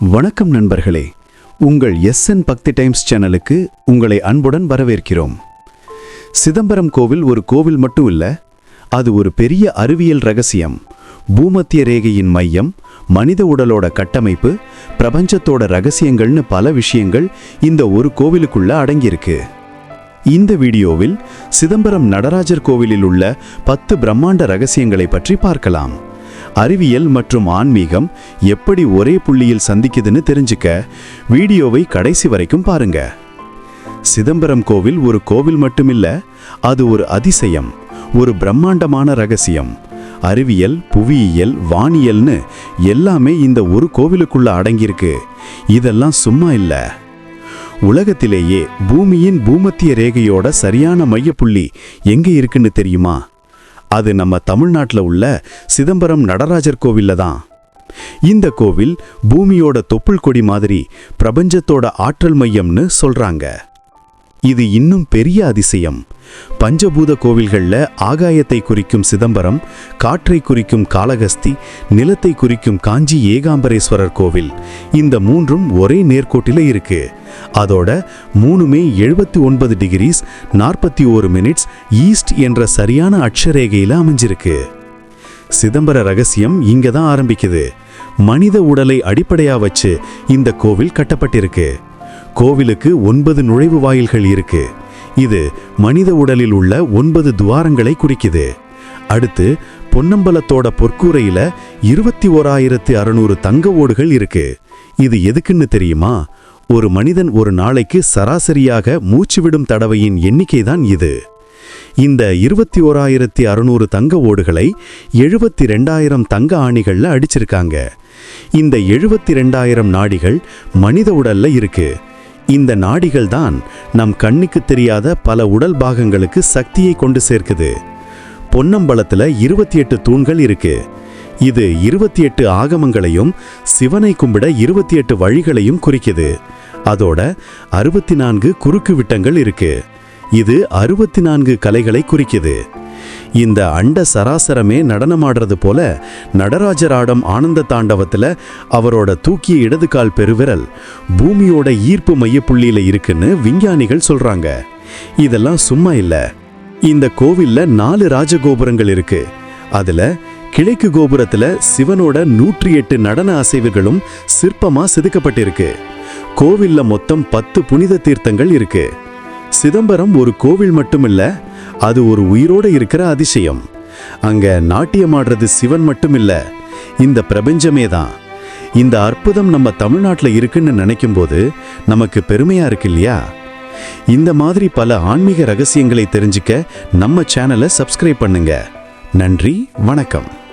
வணக்கம் நண்பர்களே. உங்கள் எஸ்என் பக்தி டைம்ஸ் சேனலுக்கு உங்களை அன்புடன் வரவேற்கிறோம். சிதம்பரம் கோவில் ஒரு கோவில் மட்டும் இல்லை அது ஒரு பெரிய அறிவியல் ரகசியம். பூமத்திய ரேகையின் மையம் மனித உடலோட கட்டமைப்பு பிரபஞ்சத்தோட ரகசியங்கள்னு பல விஷயங்கள் இந்த ஒரு கோவிலுக்குள்ள அடங்கியிருக்கு. இந்த வீடியோவில் சிதம்பரம் நடராஜர் கோவிலில் உள்ள பத்து பிரம்மாண்ட ரகசியங்களை பற்றி பார்க்கலாம். அறிவியல் மற்றும் ஆன்மீகம் எப்படி ஒரே புள்ளியில் சந்திக்குதுன்னு தெரிஞ்சுக்க வீடியோவை கடைசி வரைக்கும் பாருங்க. சிதம்பரம் கோவில் ஒரு கோவில் மட்டுமில்ல அது ஒரு அதிசயம் ஒரு பிரம்மாண்டமான ரகசியம். அறிவியல் புவியியல் வானியல்னு எல்லாமே இந்த ஒரு கோவிலுக்குள்ள அடங்கியிருக்கு. இதெல்லாம் சும்மா இல்லை. உலகத்திலேயே பூமியின் பூமத்திய ரேகையோட சரியான மையப்புள்ளி எங்கே இருக்குன்னு தெரியுமா? அது நம்ம தமிழ்நாட்டில் உள்ள சிதம்பரம் நடராஜர் கோவில்ல தான். இந்த கோவில் பூமியோட தொப்புள் கொடி மாதிரி பிரபஞ்சத்தோட ஆற்றல் மையம்னு சொல்றாங்க. இது இன்னும் பெரிய அதிசயம். பஞ்சபூத கோவில்களில் ஆகாயத்தை குறிக்கும் சிதம்பரம் காற்றை குறிக்கும் காளகஸ்தி நிலத்தை குறிக்கும் காஞ்சி ஏகாம்பரேஸ்வரர் கோவில் இந்த மூன்றும் ஒரே நேர்கோட்டில இருக்கு. அதோட மூணுமே எழுபத்தி ஒன்பது டிகிரிஸ் நாற்பத்தி ஓரு மினிட்ஸ் ஈஸ்ட் என்ற சரியான அட்சரேகையில் அமைஞ்சிருக்கு. சிதம்பர ரகசியம் இங்கே தான் ஆரம்பிக்குது. மனித உடலை அடிப்படையா வச்சு இந்த கோவில் கட்டப்பட்டிருக்கு. கோவிலுக்கு ஒன்பது நுழைவு வாயில்கள் இருக்கு. இது மனித உடலில் உள்ள ஒன்பது துவாரங்களை குறிக்குது. அடுத்து பொன்னம்பலத்தோட பொற்கூரையில இருபத்தி ஓராயிரத்து அறுநூறு தங்க ஓடுகள் இருக்கு. இது எதுக்குன்னு தெரியுமா? ஒரு மனிதன் ஒரு நாளைக்கு சராசரியாக மூச்சு விடும் தடவையின் எண்ணிக்கை தான் இது. இந்த இருபத்தி ஓராயிரத்தி அறுநூறு தங்க ஓடுகளை எழுபத்தி ரெண்டாயிரம் தங்க ஆணிகளில் அடிச்சிருக்காங்க. இந்த எழுபத்தி ரெண்டாயிரம் நாடிகள் மனித உடல்ல இருக்கு. இந்த நாடிகள் தான் நம் கண்ணுக்கு தெரியாத பல உடல் பாகங்களுக்கு சக்தியை கொண்டு சேர்க்குது. பொன்னம்பலத்தில் இருபத்தி எட்டு தூண்கள் இருக்குது இது இருபத்தி எட்டு ஆகமங்களையும் சிவனை கும்பிட இருபத்தி எட்டு வழிகளையும் குறிக்குது. அதோட அறுபத்தி நான்கு குறுக்கு விட்டங்கள் இருக்கு. இது அறுபத்தி நான்கு கலைகளை குறிக்குது. இந்த அண்ட சராசரமே நடனமாடுறது போல நடராஜர் ஆடம் ஆனந்த தாண்டவத்துல அவரோட தூக்கிய இடது கால் பெருவிரல் பூமியோட ஈர்ப்பு மையப்புள்ளியில் இருக்குன்னு விஞ்ஞானிகள் சொல்றாங்க. இதெல்லாம் சும்மா இல்ல. இந்த கோவில்ல நாலு ராஜகோபுரங்கள் இருக்கு. அதுல கிழக்கு கோபுரத்துல சிவனோட நூற்றி எட்டு நடன அசைவுகளும் சிற்பமா செதுக்கப்பட்டிருக்கு. கோவில்ல மொத்தம் பத்து புனித தீர்த்தங்கள் இருக்கு. சிதம்பரம் ஒரு கோவில் மட்டுமில்ல அது ஒரு உயிரோட இருக்கிற அதிசயம். அங்க நாட்டியமாடுறது சிவன் மட்டுமில்ல இந்த பிரபஞ்சமே தான். இந்த அற்புதம் நம்ம தமிழ்நாட்டில் இருக்குன்னு நினைக்கும் போது நமக்கு பெருமையா இருக்கு இல்லையா? இந்த மாதிரி பல ஆன்மீக ரகசியங்களை தெரிஞ்சுக்க நம்ம சேனலை சப்ஸ்கிரைப் பண்ணுங்க. நன்றி வணக்கம்.